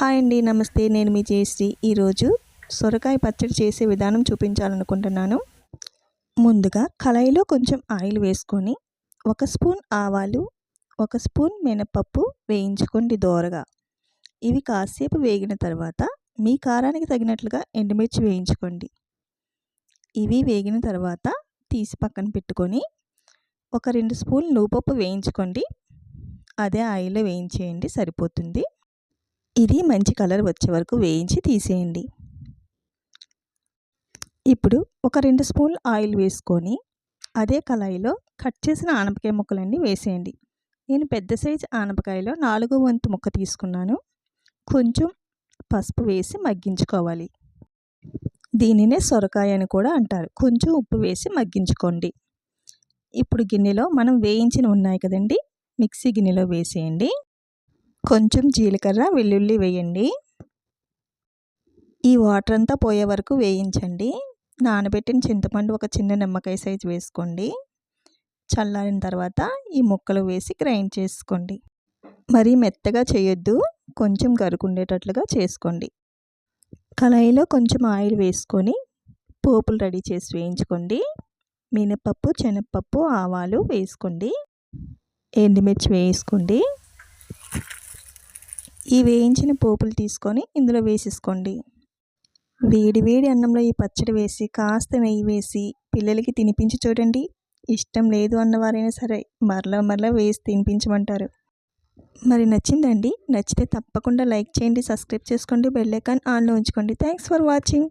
Hi అండి నమస్తే. నేను మీ జయశ్రీ. ఈరోజు సొరకాయ పచ్చడి చేసే విధానం చూపించాలనుకుంటున్నాను. ముందుగా కళాయిలో కొంచెం ఆయిల్ వేసుకొని ఒక స్పూన్ ఆవాలు ఒక స్పూన్ మినపప్పు వేయించుకోండి దోరగా. ఇవి కాసేపు వేగిన తర్వాత మీ కారానికి తగినట్లుగా ఎండుమిర్చి వేయించుకోండి. ఇవి వేగిన తర్వాత తీసి పక్కన పెట్టుకొని ఒక రెండు స్పూన్ నువ్వుపప్పు వేయించుకోండి. అదే ఆయిల్లో వేయించేయండి సరిపోతుంది. ఇది మంచి కలర్ వచ్చే వరకు వేయించి తీసేయండి. ఇప్పుడు ఒక రెండు స్పూన్లు ఆయిల్ వేసుకొని అదే కళాయిలో కట్ చేసిన ఆనపకాయ ముక్కలన్నీ వేసేయండి. నేను పెద్ద సైజు ఆనపకాయలో నాలుగో వంతు ముక్క తీసుకున్నాను. కొంచెం పసుపు వేసి మగ్గించుకోవాలి. దీనినే సొరకాయ అని కూడా అంటారు. కొంచెం ఉప్పు వేసి మగ్గించుకోండి. ఇప్పుడు గిన్నెలో మనం వేయించిన ఉన్నాయి కదండి మిక్సీ గిన్నెలో వేసేయండి. కొంచెం జీలకర్ర వెల్లుల్లి వేయండి. ఈ వాటర్ అంతా పోయే వరకు వేయించండి. నానబెట్టిన చింతపండు ఒక చిన్న నిమ్మకాయ సైజు వేసుకోండి. చల్లారిన తర్వాత ఈ ముక్కలు వేసి గ్రైండ్ చేసుకోండి. మరీ మెత్తగా చేయొద్దు కొంచెం గరుకుండేటట్లుగా చేసుకోండి. కళాయిలో కొంచెం ఆయిల్ వేసుకొని పోపులు రెడీ చేసి వేయించుకోండి. మినపప్పు శనగపప్పు ఆవాలు వేసుకోండి. ఎండుమిర్చి వేసుకోండి. ఈ వేయించిన పోపులు తీసుకొని ఇందులో వేసేసుకోండి. వేడి వేడి అన్నంలో ఈ పచ్చడి వేసి కాస్త నెయ్యి వేసి పిల్లలకి తినిపించి చూడండి. ఇష్టం లేదు అన్నవారైనా సరే మరలా మరలా వేసి తినిపించమంటారు. మరి నచ్చిందండి? నచ్చితే తప్పకుండా లైక్ చేయండి సబ్స్క్రైబ్ చేసుకోండి బెల్ ఐకాన్ ఆన్లో ఉంచుకోండి. Thanks for watching.